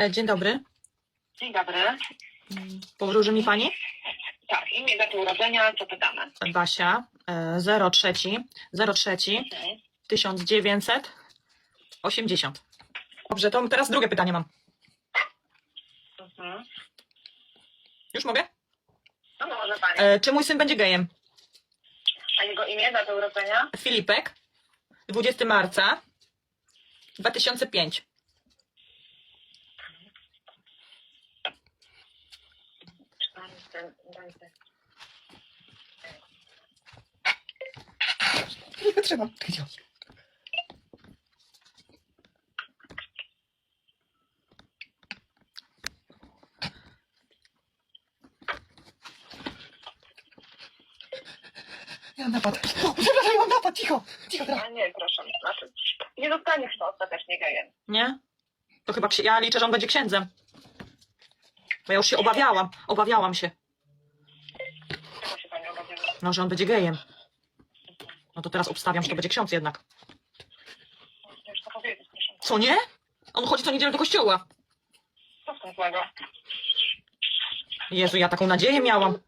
E, Dzień dobry. Dzień dobry. Powróży mi pani? Tak, imię, datę urodzenia, co pytamy? Basia, e, 03, 03 Mhm. 1980. Dobrze, to teraz drugie pytanie mam. Mhm. Już mogę? No może pani. E, Czy mój syn będzie gejem? A jego imię, datę urodzenia? Filipek, 20 marca 2005. Nie trzeba. Ja mam napad. O, przepraszam, ja mam napad. Cicho, cicho teraz. A nie, proszę. Znaczy, nie zostanie chyba ostatecznie gejem. Nie? To chyba ksi- ja liczę, że on będzie księdzem. Bo ja już się obawiałam. Obawiałam się. Czego się pani obawiała? No, że on będzie gejem. No to teraz obstawiam, że to będzie ksiądz jednak. Powiedzieć, proszę. Co nie? On chodzi co niedzielę do kościoła. Co w tym złego? Jezu, ja taką nadzieję miałam.